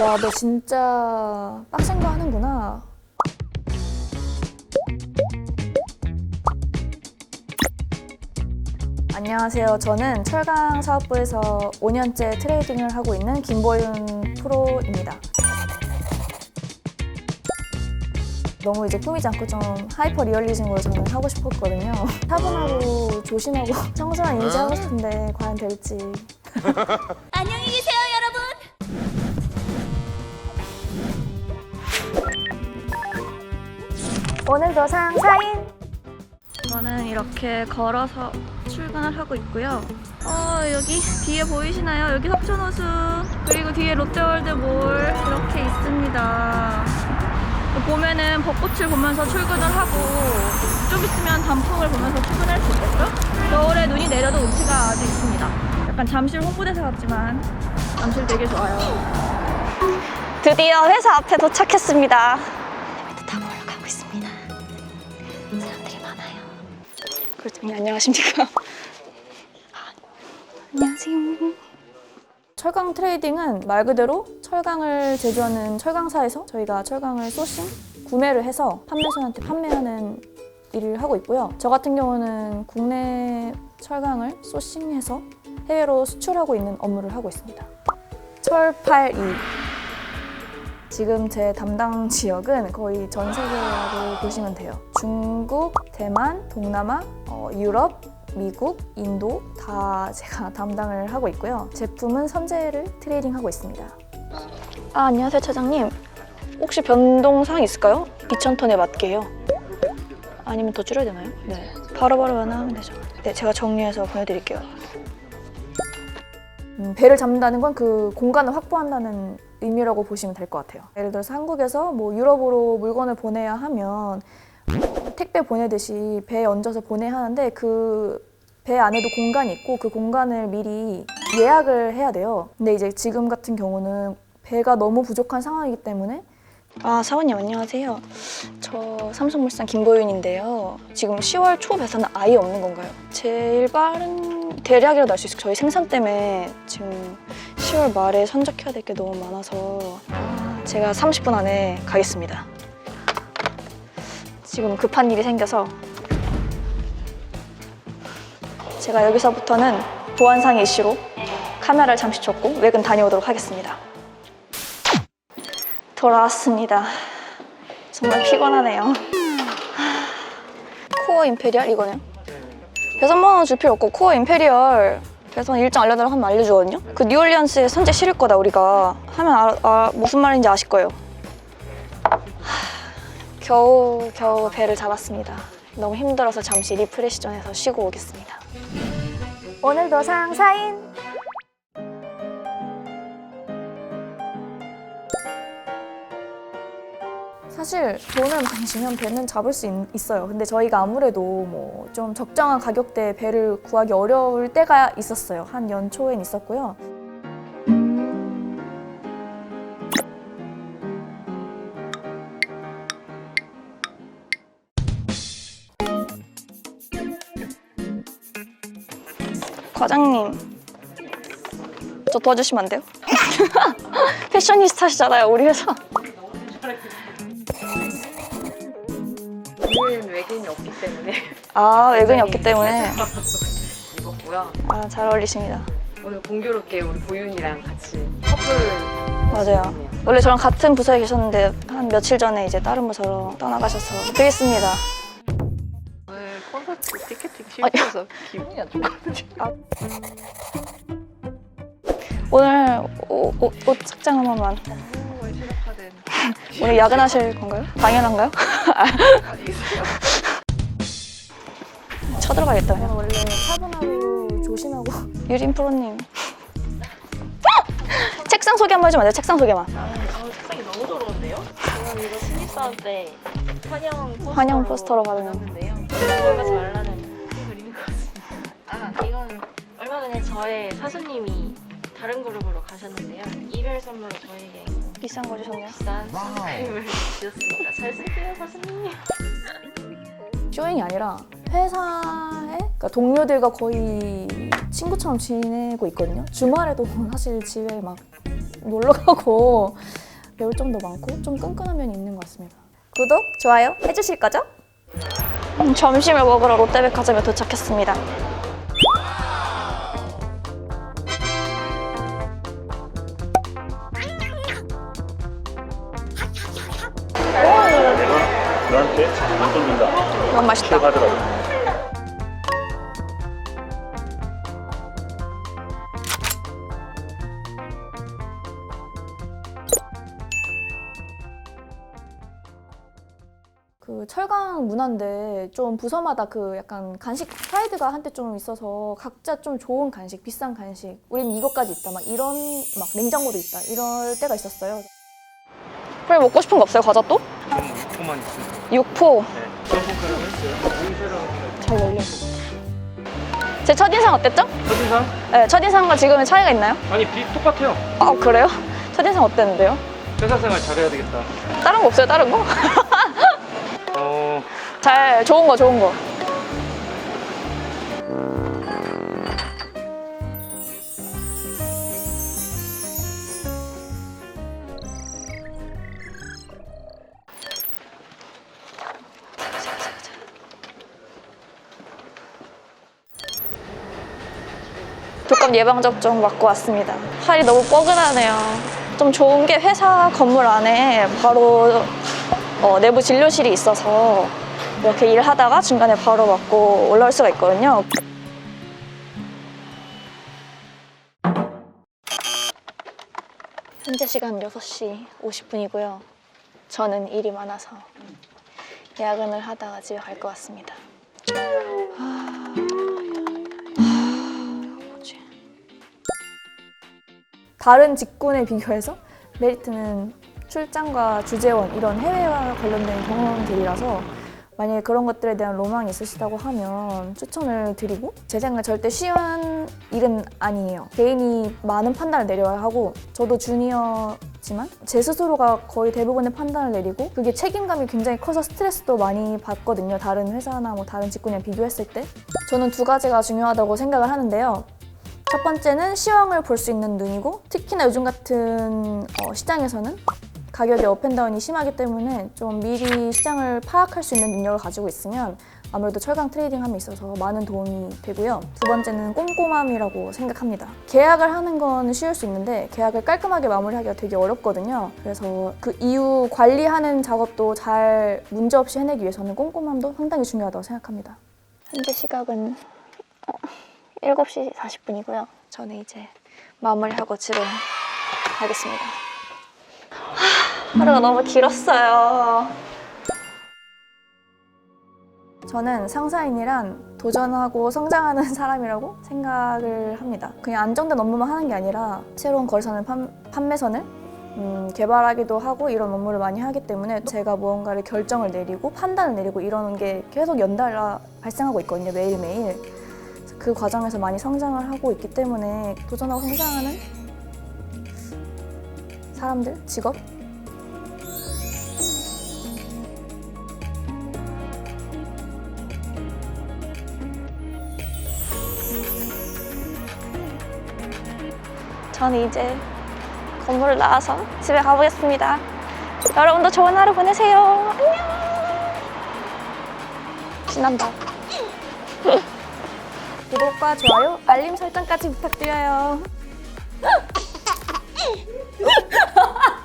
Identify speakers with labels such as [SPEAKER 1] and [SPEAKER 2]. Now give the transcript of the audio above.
[SPEAKER 1] 와, 너 진짜 빡센 거 하는구나. 안녕하세요. 저는 철강 사업부에서 5년째 트레이딩을 하고 있는 김보윤 프로입니다. 너무 이제 꾸미지 않고 좀 하이퍼 리얼리즘으로 저는 하고 싶었거든요. 차분하고 조심하고 청소한 이미지 하고 싶은데 과연 될지.
[SPEAKER 2] 안녕히 계세요,
[SPEAKER 1] 오늘도 상사인! 저는 이렇게 걸어서 출근을 하고 있고요. 어, 여기 뒤에 보이시나요? 여기 석촌호수, 그리고 뒤에 롯데월드몰 이렇게 있습니다. 보면은 벚꽃을 보면서 출근을 하고 좀 있으면 단풍을 보면서 출근할 수 있겠죠? 겨울에 눈이 내려도 운치가 아직 있습니다. 약간 잠실 홍보대사 같지만 잠실 되게 좋아요. 드디어 회사 앞에 도착했습니다. 사람들이 많아요. 그렇더니 안녕하십니까? 아, 안녕하세요. 철강 트레이딩은 말 그대로 철강을 제조하는 철강사에서 저희가 철강을 소싱, 구매를 해서 판매소한테 판매하는 일을 하고 있고요. 저 같은 경우는 국내 철강을 소싱해서 해외로 수출하고 있는 업무를 하고 있습니다. 철팔이 지금 제 담당 지역은 거의 전 세계라고 보시면 돼요. 중국, 대만, 동남아, 어, 유럽, 미국, 인도 다 제가 담당을 하고 있고요. 제품은 선재를 트레이딩하고 있습니다. 아, 안녕하세요, 차장님. 혹시 변동사항 있을까요? 2,000톤에 맞게요. 아니면 더 줄여야 되나요? 네. 바로바로 하면 되죠. 네, 제가 정리해서 보내드릴게요. 음, 배를 잡는다는 건 그 공간을 확보한다는 의미라고 보시면 될 것 같아요. 예를 들어서 한국에서 뭐 유럽으로 물건을 보내야 하면 어, 택배 보내듯이 배에 얹어서 보내야 하는데 그 배 안에도 공간이 있고 그 공간을 미리 예약을 해야 돼요. 근데 이제 지금 같은 경우는 배가 너무 부족한 상황이기 때문에 아 사원님 안녕하세요. 저 삼성물산 김보윤인데요. 지금 10월 초 배선은 아예 없는 건가요? 제일 빠른 대략이라도 알 수 있어요. 저희 생산 때문에 지금 10월 말에 선적해야 될 게 너무 많아서 제가 30분 안에 가겠습니다. 지금 급한 일이 생겨서 제가 여기서부터는 보안상의 이슈로 카메라를 잠시 줬고 외근 다녀오도록 하겠습니다. 돌아왔습니다. 정말 피곤하네요. 코어 임페리얼 이거는 배선번 호줄 필요 없고 코어 임페리얼 배선 일정 알려달라고 하면 알려주거든요. 그 뉴올리언스에 선제 실을 거다 우리가 하면 알, 아, 무슨 말인지 아실 거예요. 하, 겨우 겨우 배를 잡았습니다. 너무 힘들어서 잠시 리프레시존에서 쉬고 오겠습니다. 오늘도 상사인 사실 많이 주면 배는 잡을 수 있, 어요 근데 저희가 아무래도 뭐 좀 적정한 가격대에 배를 구하기 어려울 때가 있었어요. 한 연초엔 있었고요. 과장님, 저 도와주시면 안 돼요? 패셔니스타시잖아요, 우리 회사.
[SPEAKER 3] 우리는 외계인이 없기 때문에
[SPEAKER 1] 아, 외근이 없기 때문에.
[SPEAKER 3] 입었고요.
[SPEAKER 1] 아, 잘 어울리십니다.
[SPEAKER 3] 오늘 공교롭게 우리 보윤이랑 같이 커플
[SPEAKER 1] 맞아요. 원래 저랑 같은 부서에 계셨는데 한 며칠 전에 이제 다른 부서로 떠나가셔서 되겠습니다.
[SPEAKER 3] 오늘 콘서트 티켓팅 실패해서 기분이 안 좋거든요.
[SPEAKER 1] 오늘 옷, 옷, 옷 착장 한 번만.
[SPEAKER 3] 실업화된
[SPEAKER 1] 오늘 야근하실 건가요? 당연한가요? 쳐들어가겠다. 그냥. 원래 차분하고 조심하고. 유린 프로님. 책상 소개 한번 해주면 안 돼요? 책상 소개만.
[SPEAKER 3] 책상이 너무 더러운데요? 저는 이거 신입사원 때 환영 포스터로,
[SPEAKER 1] 환영 포스터로 받은.
[SPEAKER 3] 받았는데요. 말라는 큰 그림인 것 같습니다. 아 이건 얼마 전에 저의 사수님이 다른 그룹으로 가셨는데요. 이별 선물로 저에게
[SPEAKER 1] 비싼 거 주셨네요.
[SPEAKER 3] 비싼 그림을 주셨습니다. 잘 쓸게요 사수님.
[SPEAKER 1] 쇼잉이 아니라 회사에 그러니까 동료들과 거의 친구처럼 지내고 있거든요. 주말에도 사실 집에 막 놀러 가고 배울 점도 많고 좀 끈끈한 면이 있는 것 같습니다. 구독, 좋아요 해주실 거죠? 음, 점심을 먹으러 롯데백화점에 도착했습니다. 너무 맛있다.
[SPEAKER 4] 받으라고.
[SPEAKER 1] 그 철강 문화인데 좀 부서마다 그 약간 간식 프라이드가 한때 좀 있어서 각자 좀 좋은 간식, 비싼 간식, 우린 이것까지 있다, 막 이런 막 냉장고도 있다 이럴 때가 있었어요. 그래 먹고 싶은 거 없어요 과자 또?
[SPEAKER 4] 그만 있습니다.
[SPEAKER 1] 육포
[SPEAKER 4] 네. 점심가랑 했어요.
[SPEAKER 1] 잘. 제 첫인상 어땠죠?
[SPEAKER 4] 첫인상?
[SPEAKER 1] 네, 첫인상과 지금의 차이가 있나요?
[SPEAKER 4] 아니 비 똑같아요.
[SPEAKER 1] 아 그래요? 첫인상 어땠는데요?
[SPEAKER 4] 회사 생활 잘해야 되겠다.
[SPEAKER 1] 다른 거 없어요? 다른 거?
[SPEAKER 4] 어
[SPEAKER 1] 잘 좋은 거 좋은 거. 예방접종 맞고 왔습니다. 팔이 너무 뻐근하네요. 좀 좋은 게 회사 건물 안에 바로 어, 내부 진료실이 있어서 이렇게 일하다가 중간에 바로 맞고 올라올 수가 있거든요. 현재 시간 6시 50분이고요. 저는 일이 많아서 야근을 하다가 집에 갈 것 같습니다. 다른 직군에 비교해서 메리트는 출장과 주재원 이런 해외와 관련된 경험들이라서 만약에 그런 것들에 대한 로망이 있으시다고 하면 추천을 드리고 제 생각에 절대 쉬운 일은 아니에요. 개인이 많은 판단을 내려야 하고 저도 주니어지만 제 스스로가 거의 대부분의 판단을 내리고 그게 책임감이 굉장히 커서 스트레스도 많이 받거든요. 다른 회사나 뭐 다른 직군이랑 비교했을 때 저는 두 가지가 중요하다고 생각을 하는데요. 첫 번째는 시황을 볼 수 있는 눈이고 특히나 요즘 같은 어, 시장에서는 가격의 업앤다운이 심하기 때문에 좀 미리 시장을 파악할 수 있는 능력을 가지고 있으면 아무래도 철강 트레이딩함에 있어서 많은 도움이 되고요. 두 번째는 꼼꼼함이라고 생각합니다. 계약을 하는 건 쉬울 수 있는데 계약을 깔끔하게 마무리하기가 되게 어렵거든요. 그래서 그 이후 관리하는 작업도 잘 문제없이 해내기 위해서는 꼼꼼함도 상당히 중요하다고 생각합니다. 현재 시각은 7시 40분이고요. 저는 이제 마무리하고 집에 가겠습니다. 하, 하루가 너무 길었어요. 저는 상사인이란 도전하고 성장하는 사람이라고 생각을 합니다. 그냥 안정된 업무만 하는 게 아니라 새로운 거래선을 판, 판매선을 음, 개발하기도 하고 이런 업무를 많이 하기 때문에 제가 무언가를 결정을 내리고 판단을 내리고 이러는 게 계속 연달아 발생하고 있거든요. 매일매일. 그 과정에서 많이 성장을 하고 있기 때문에 도전하고 성장하는 사람들, 직업 저는 이제 건물을 나와서 집에 가보겠습니다. 여러분도 좋은 하루 보내세요. 안녕. 신난다. 구독과 좋아요, 알림 설정까지 부탁드려요.